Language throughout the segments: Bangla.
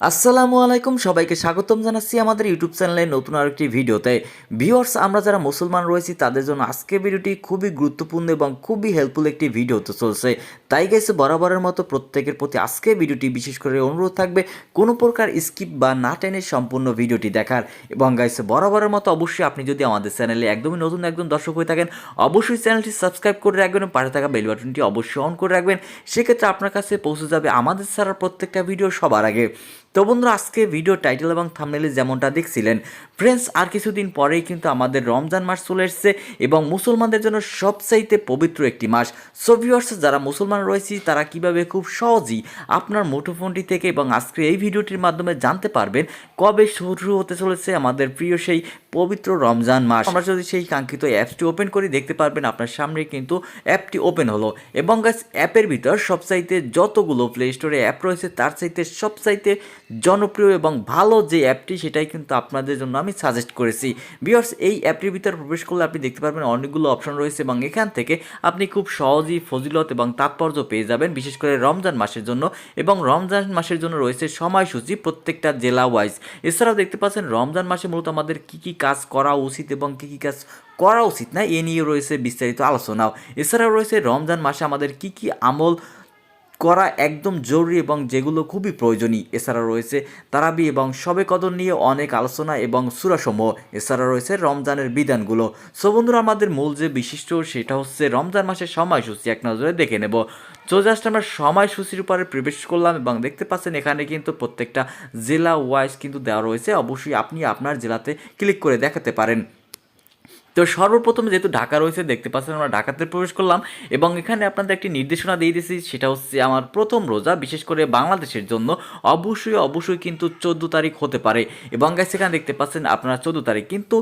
আসসালামু আলাইকুম, সবাইকে স্বাগতম জানাচ্ছি আমাদের ইউটিউব চ্যানেলে নতুন আরেকটি ভিডিওতে। ভিউয়ার্স, আমরা যারা মুসলমান রয়েছি, তাদের জন্য আজকে ভিডিওটি খুবই গুরুত্বপূর্ণ এবং খুবই হেল্পফুল একটি ভিডিও হতে চলছে। তাই গেছে বরাবরের মতো প্রত্যেকের প্রতি আজকে ভিডিওটি বিশেষ করে অনুরোধ থাকবে, কোনো প্রকার স্কিপ বা না টেনে সম্পূর্ণ ভিডিওটি দেখার। এবং গাইছে বরাবরের মতো অবশ্যই আপনি যদি আমাদের চ্যানেলে একদমই নতুন একদম দর্শক হয়ে থাকেন, অবশ্যই চ্যানেলটি সাবস্ক্রাইব করে রাখবেন পাশে থাকা বেল বাটনটি অবশ্যই অন করে রাখবেন। সেক্ষেত্রে আপনার কাছে পৌঁছে যাবে আমাদের ছাড়া প্রত্যেকটা ভিডিও সবার আগে। তো বন্ধুরা, আজকে ভিডিও টাইটেল এবং থামনেলে যেমনটা দেখছিলেন ফ্রেন্ডস আর কিছুদিন পরেই কিন্তু আমাদের রমজান মাস চলে এসছে এবং মুসলমানদের জন্য সবচাইতে পবিত্র একটি মাস। সো ভিউয়ার্স যারা মুসলমান রয়েছে, তারা কীভাবে খুব সহজেই আপনার মুঠোফোনটি থেকে এবং আজকে এই ভিডিওটির মাধ্যমে জানতে পারবেন কবে শুরু হতে চলেছে আমাদের প্রিয় সেই পবিত্র রমজান মাস। আমরা যদি সেই কাঙ্ক্ষিত অ্যাপসটি ওপেন করি, দেখতে পারবেন আপনার সামনে কিন্তু অ্যাপটি ওপেন হলো। এবং গাছ অ্যাপের ভিতর সবচাইতে যতগুলো প্লে স্টোরে অ্যাপ রয়েছে, তার চাইতে সবচাইতে জনপ্রিয় এবং ভালো যে অ্যাপটি, সেটাই কিন্তু আপনাদের জন্য আমি সাজেস্ট করেছি। বিয়ার্স এই অ্যাপটির ভিতরে প্রবেশ করলে আপনি দেখতে পারবেন অনেকগুলো অপশন রয়েছে এবং এখান থেকে আপনি খুব সহজেই ফজিলত এবং তাৎপর্য পেয়ে যাবেন, বিশেষ করে রমজান মাসের জন্য। এবং রমজান মাসের জন্য রয়েছে সময়সূচি প্রত্যেকটা জেলা ওয়াইজ এছাড়াও দেখতে পাচ্ছেন, রমজান মাসে মূলত আমাদের কী কী কাজ করা উচিত এবং কী কী কাজ করা উচিত না, এ নিয়ে রয়েছে বিস্তারিত আলোচনাও। এছাড়াও রয়েছে, রমজান মাসে আমাদের কী কী আমল করা একদম জরুরি এবং যেগুলো খুবই প্রয়োজনীয়। এছাড়া রয়েছে তারাবি এবং সবে কদর নিয়ে অনেক আলোচনা এবং সুরাসমূহ। এছাড়া রয়েছে রমজানের বিধানগুলো। সো বন্ধুরা, আমাদের মূল যে বিশিষ্ট সেটা হচ্ছে রমজান মাসের সময়সূচি। এক নজরে দেখে নেব। তো জাস্ট আমরা সময়সূচির উপরে প্রবেশ করলাম এবং দেখতে পাচ্ছেন এখানে কিন্তু প্রত্যেকটা জেলা ওয়াইজ কিন্তু দেওয়া রয়েছে। অবশ্যই আপনি আপনার জেলাতে ক্লিক করে দেখাতে পারেন। তো সর্বপ্রথম যেহেতু ঢাকা রয়েছে, দেখতে পাচ্ছেন আমরা ঢাকাতে প্রবেশ করলাম এবং এখানে আপনাদের একটি নির্দেশনা দিয়ে দিয়েছি, সেটা হচ্ছে আমার প্রথম রোজা, বিশেষ করে বাংলাদেশের জন্য। অবশ্যই অবশ্যই কিন্তু চোদ্দ তারিখ হতে পারে। এবং গাছ সেখানে দেখতে পাচ্ছেন আপনারা চোদ্দ তারিখ কিন্তু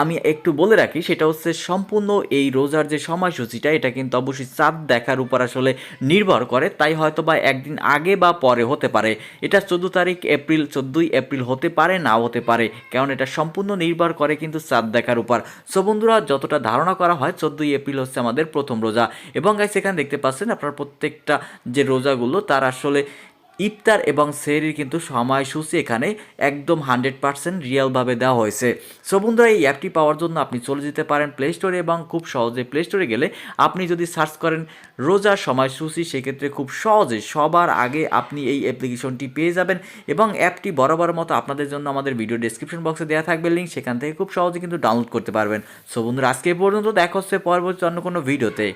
আমি একটু বলে রাখি, সেটা হচ্ছে সম্পূর্ণ এই রোজার যে সময়সূচিটা, এটা কিন্তু অবশ্যই চাঁদ দেখার উপর আসলে নির্ভর করে। তাই হয়তো বা একদিন আগে বা পরে হতে পারে। এটা চোদ্দ তারিখ এপ্রিল, চোদ্দোই এপ্রিল হতে পারে না হতে পারে। কারণ এটা সম্পূর্ণ নির্ভর করে কিন্তু চাঁদ দেখার উপর। সো বন্ধুরা, যতটা ধারণা করা হয়, চোদ্দোই এপ্রিল হচ্ছে আমাদের প্রথম রোজা। এবং গাইস এখানে দেখতে পাচ্ছেন আপনার প্রত্যেকটা যে রোজাগুলো, তার আসলে ইফতার এবং সেহরির কিন্তু সময়সূচি এখানে একদম হান্ড্রেড পার্সেন্ট রিয়েলভাবে দেওয়া হয়েছে। সো বন্ধুরা, এই অ্যাপটি পাওয়ার জন্য আপনি চলে যেতে পারেন প্লে স্টোরে এবং খুব সহজে প্লে স্টোরে গেলে আপনি যদি সার্চ করেন রোজার সময়সূচি, সেক্ষেত্রে খুব সহজে সবার আগে আপনি এই অ্যাপ্লিকেশনটি পেয়ে যাবেন এবং অ্যাপটি বরাবর মতো আপনাদের জন্য আমাদের ভিডিও ডিসক্রিপশন বক্সে দেওয়া থাকবে লিঙ্ক সেখান থেকে খুব সহজে কিন্তু ডাউনলোড করতে পারবেন। সো বন্ধুরা, আজকে পর্যন্ত দেখা হচ্ছে পরবর্তী অন্য কোনো ভিডিওতে।